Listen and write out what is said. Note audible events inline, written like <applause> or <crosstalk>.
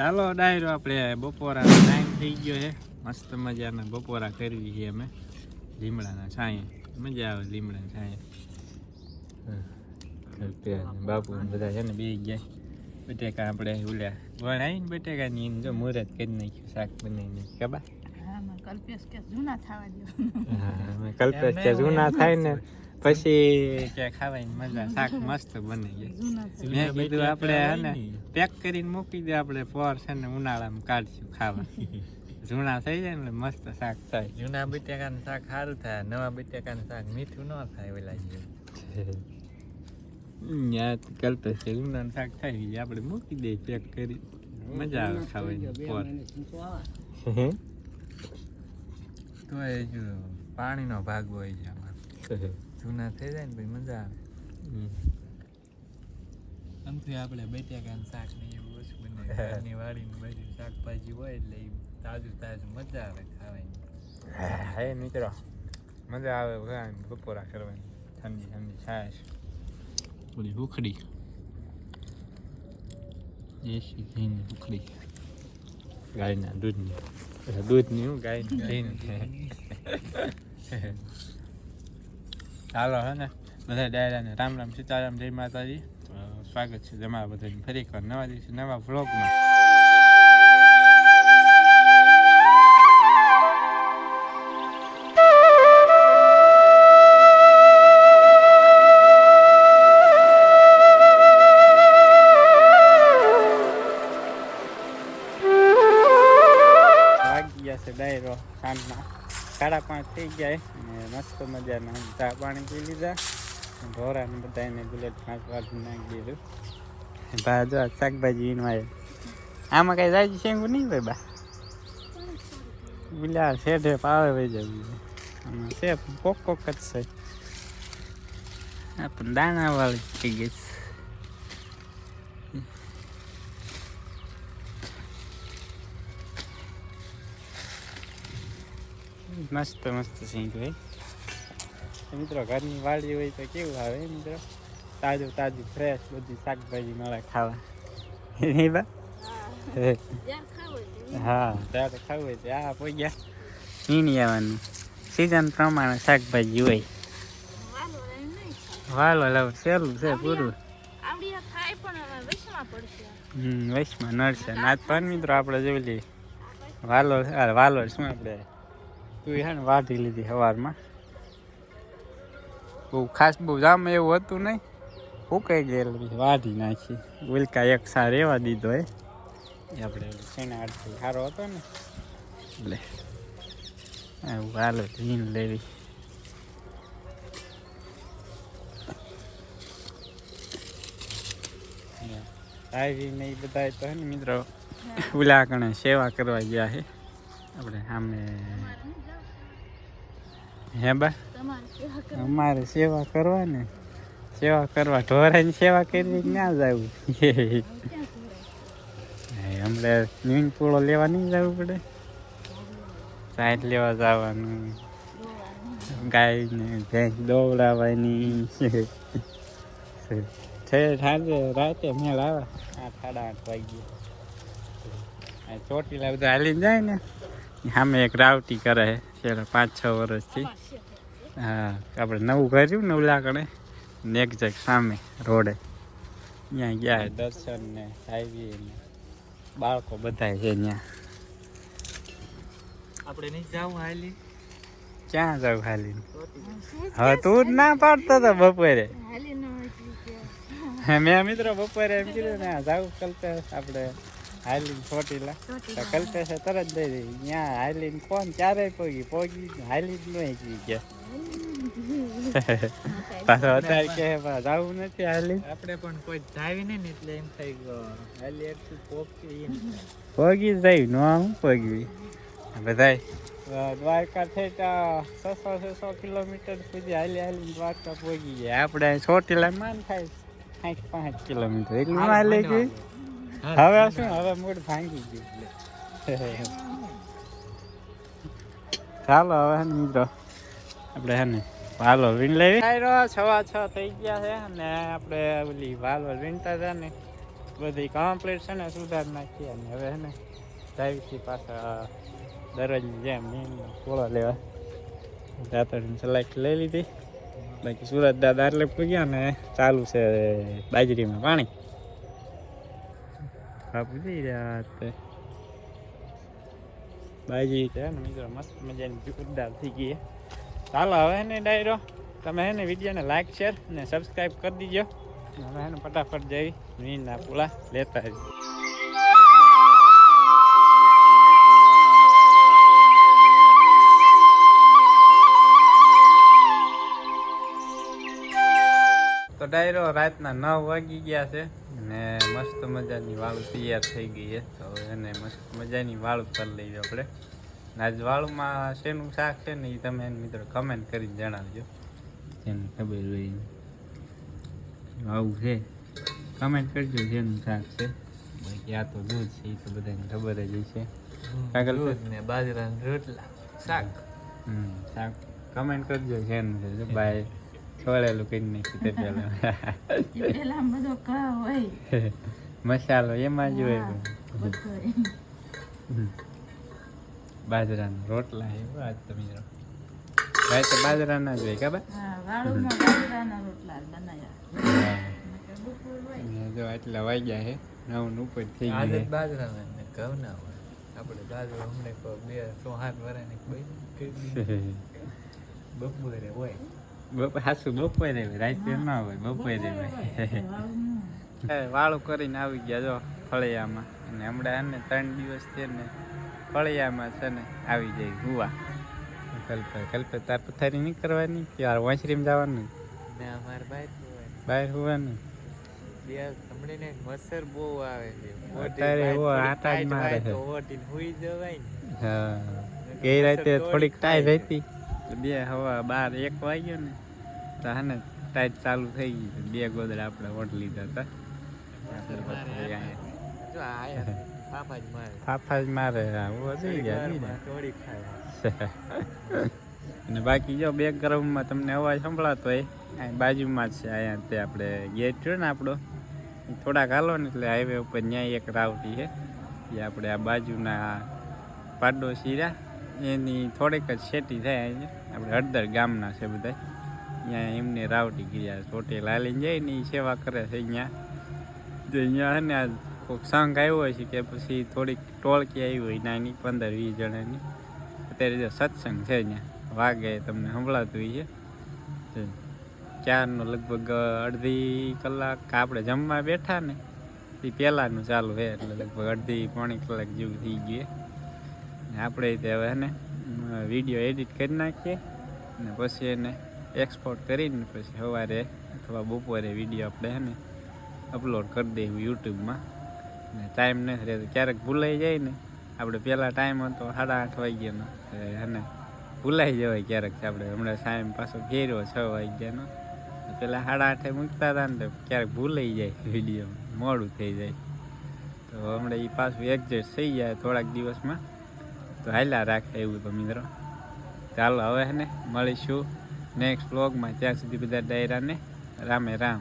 ચાલો ડાયરો આપણે બપોરાનો ટાઈમ થઈ ગયો છે. મસ્ત મજાના બપોરા કરવી છે અમે. લીમડાના છાંયે. મજા આવે લીમડાના છાંયે. બાપુ બધા છે ને બે ગયા. બટેકા આપણે ઉલ્યા વણ આવીને બટેકાની જો મુહૂર્ત કરી નાખ્યું, શાક બનાવીને. ખબર? કલ્પેશ કે જૂના થવા દો. કલ્પેશ કે જૂના થાય ને પછી કે ખાવાની મજા શાક મસ્ત બની ગયા મેં કીધું આપણે હે પેક કરીને મૂકી દે આપણે પોર છે ને ઉનાળામાં કાઢશું ખાવા. <laughs> જૂના થઈ જાય ને મસ્ત શાક થાય. જૂના બટેકાનું શાક સારું થાય નવા બટેકાનું શાક મીઠું ન થાય ઓલા જેવું કલ્પેશ કે જૂનાનું શાક થાય આપણે મૂકી દઈએ પેક કરી. મજા આવે ખાવાની પોર. તો એ જો પાણીનો ભાગ હોય છે આમાં જૂના થઈ જાય ને પછી મજા આવે. આમથી આપણે બટેકાનું શાક ને એવું ઓછું બને ઘરની વાડીની બધી શાકભાજી હોય એટલે એ તાજું તાજું મજા આવે ખાવાની. હે મિત્રો મજા આવે ખાવાની બપોરા કરવાની. ઠંડી ઠંડી છાશ. ઓલી ઉખડી દેશી ઘીની ઉખડી ગાયના દૂધની. અચ્છા, દૂધની હું ગાય ઘીની હાલો હે ને બધા ડાયરાને રામ રામ સીતારામ જય માતાજી સ્વાગત છે તમારા બધાને ફરી એકવાર નવા દિવસે નવા વ્લોગમાં સાડા પાંચ થઈ ગયા મસ્ત મજાના. ચા પાણી પી લીધા. ઢોરાને બધા એને બુલેટ પાંચ વાળી નાખી દીધું. જો શાકભાજી વીણવાય. આમાં કઈ જાય એવું નહીં ભાઈ બા? બિલા શેઠે પાવે વહી જવું આમાં છે, કોક કોક જ છે. પણ દાણા વાળી થઈ ગઈ મસ્ત મસ્ત સિંગ ભાઈ મિત્રો, ઘરની વાડી હોય તો કેવું આવે મિત્રો? તાજું તાજું ફ્રેશ બધી શાકભાજી મળે ખાવા. નહીં બા? હે. ત્યારે ખાવું હોય તો આ પોઈ ગયા. ઈની આવવાનું. સિઝન પ્રમાણે શાકભાજી હોય. વાલો નહીં લાવ સહેલું છે પૂરું. વૈશમાં નડશે નાચ પણ મિત્રો આપણે જોઈ લઈએ. વાલો વાલો શું આપણે? તું હે ને વાઢી લીધી સવારમાં બહુ ખાસ બહુ જામ એવું હતું નહીં. ફૂકાઈ ગયેલ વાઢી નાખી. ઉલકા એક સા રેવા દીધો એ એ આપણે શેના આડથી સારો હતો ને. એટલે એવું હાલો જીન લેવી. આવી ને એ બધા તો હે ને મિત્રો ઉલાકણે સેવા કરવા ગયા છે આપણે સામે. હે બા? તમારે સેવા કરો અમારે સેવા કરવા ને સેવા કરવા ઢોરાની સેવા કરવી કે ના જવું? હમણે સ્વિમિંગ પૂળો લેવા નહીં જવું પડે? સાઈડ લેવા જવાનું. ગાયને ભેંસ દોવડાવવાની. છે સાંજે રાતે મેળ આવે. આઠ સાડા આઠ વાગ્યે. આ ચોટીલા બધા હાલીને જાય ને. સામે એક રાવટી કરે છે છેલ્લા પાંચ છ વર્ષથી. હા આપણે નવું કર્યું રહ્યું ને ઓલા કણે ને એક જગ સામે રોડે. ત્યાં ગયા દર્શન ને હાઈવી ને બાળકો બધા છે ત્યાં આપણે નહીં જાવ હાલી? ક્યાં જાવ હાલી? હવે તું જ ના પાડતો તો બપોરે. મેં મિત્રો બપોરે એમ કીધું ને જાવ કલ્પેશ આપણે હાલી ચોટીલા. તો કલ્પેશે તરત દઈ દઈ ત્યાં હાલીને કોણ ચારેય પોગી પોગી હાલી નો નહીં કી કે પાછો અત્યારે કે જવું નથી હાલી. આપણે પણ કોઈ જાવી નહીં ને એટલે એમ થાય ગયો હાલી એટલું પોગી. પગી જાય નો હું પોગી. બધાય દ્વારકા થઈ તો છસો છસો કિલોમીટર સુધી હાલી હાલી દ્વારકા પહોંચી ગયા. આપણે ચોટીલા માન થાય સાઠ પાંચ કિલોમીટર. એટલું હાલે ગઈ હવે શું હવે મૂડ ભાંગી ગયું ચાલો હવે ને મિત્રો. આપણે હે ને વાલો વીણ લેવી. આયરો છવા છ થઈ ગયા છે અને આપણે ઓલી વાલો વીણતા હતા ને બધી કમ્પ્લીટ છે ને સુધાર નાખી અને હવે હે ને જાવીથી પાછા દરરોજની જેમ મેન કોળો લેવા. દાંતડીને સલાઈટ લઈ લીધી. બાકી સુરત દાદા એટલે પૂગ્યા ને ચાલુ છે બાજરીમાં પાણી. બાપુ જઈ રહ્યા તે. બાજરી છે મિત્રો, મસ્ત મજાની જોરદાર થઈ ગઈ. ચાલો હવે ને ડાયરો, તમે હે ને વિડીયોને લાઈક શેર અને સબસ્ક્રાઈબ કરી દીજો. હવે હે ને ફટાફટ જઈ મીના પુલા લેતા આવી તો ડાયરો રાતના નવ વાગી ગયા છે ને મસ્ત મજાની વાળું તૈયાર થઈ ગઈ છે. તો એને મસ્ત મજાની વાળું કરી લઈએ આપણે. આજ વાળુમાં શેનું શાક છે ને એ તમે એને મિત્રો કમેન્ટ કરીને જણાવજો. જેને ખબર હોય આવું છે. કમેન્ટ કરજો જેનું શાક છે. બાકી આ તો દૂધ છે એ તો બધાને ખબર જ છે. કાગળ દૂધ ને બાજરાના રોટલા શાક. હમ શાક. કમેન્ટ કરજો જેનું છે. જો છોડેલું કરી નાખ્યું તે પહેલાં. પેલા બધો કા હોય. મસાલો એમાં જ હોય હા. બાજરાના રોટલા એ આજ તમે મિત્રો ભાઈ તો બાજરાના જ હોય હા રોટલા જ હા. આટલા વાગ્યા છે નવ ને ઉપર થઈ ગઈ બાજરાના ને ઘઉંના હોય. આપણે બાજરો હમણાં કહો બે સો સાત વર્ષની <laughs> બપોરે હોય. બપોર હાસુ બપોરે રાતે ના હોય બપોરે વાળું એ <laughs> વાળું કરીને આવી ગયા જો ફળિયામાં. અને હમણાં એને ત્રણ દિવસ છે ને ફળિયામાં છે ને આવી જાય ગુવા કલ્પે કલ્પે તાર પથારી નહીં કરવાની? કે યાર વાંસરીમાં જવાનું? ને અમારે બાય હોય બહાર હોવાનું? બે હમણાં ને મચ્છર બહુ આવે છે. અત્યારે એવો આટા જ મારે છે. ઓટીને જવાય ને. હા. ગઈ રાતે થોડીક ટાઈ હતી. બે હવા બાર એક વાગ્યો ને તો હાને ટાઈટ ચાલુ થઈ ગઈ. બે ગોદડા આપણે ઓટ લીધા હતા. મારે ફાફા જ ગયા અને બાકી જો બેકગ્રાઉન્ડમાં તમને અવાજ સંભળાતો હોય બાજુમાં જ છે અહીંયા તે આપણે ગેટ છે ને આપણો. થોડાક હાલો ને એટલે હાઈવે ઉપર ન્યાય એક રાવટી છે. એ આપણે આ બાજુના પાડોશી રહ્યા. એની થોડીક જ શેટી થાય આપણે હળદર ગામના છે બધા અહીંયા એમને રાવટી ગયા. ચોટેલ લાલી જાય ને એ સેવા કરે છે અહીંયા. તો અહીંયા છે ને કોઈક સંઘ આવ્યો હોય છે કે પછી થોડીક ટોળકી આવી હોય નાની, પંદર, વીસ જણાની. અત્યારે જે સત્સંગ છે અહીંયા. વાગે તમને સંભળાતું હોય છે. ચારનો લગભગ અડધી કલાક આપણે જમવા બેઠા ને. એ પહેલાંનું ચાલુ છે એટલે લગભગ અડધી, પોણી કલાક જેવું થઈ ગયું આપણે તે હવે ને વીડિયો એડિટ કરી નાખીએ ને પછી એને એક્સપોર્ટ કરીને પછી સવારે અથવા બપોરે વીડિયો આપણે હે અપલોડ કરી દઈએ યુટ્યુબમાં. ને ટાઈમ નથી રહેતો. ક્યારેક ભૂલાઈ જાય ને, આપણે પહેલાં ટાઈમ હતો સાડા આઠ વાગ્યાનો હે ભૂલાઈ જવાય ક્યારેક આપણે. હમણાં ટાઈમ પાછો ફેર્યો છ વાગ્યાનો પહેલાં સાડા આઠે મૂકતા હતા ને ક્યારેક ભૂલાઈ જાય વીડિયો મોડું થઈ જાય. તો હમણાં એ પાછું એડજસ્ટ થઈ જાય થોડાક દિવસમાં. તો હાલ્યા રાખે એવું તો મિત્રો. ચાલો હવે ને, મળીશું નેક્સ્ટ વ્લોગમાં ત્યાં સુધી બધા ડાયરાને રામે રામ.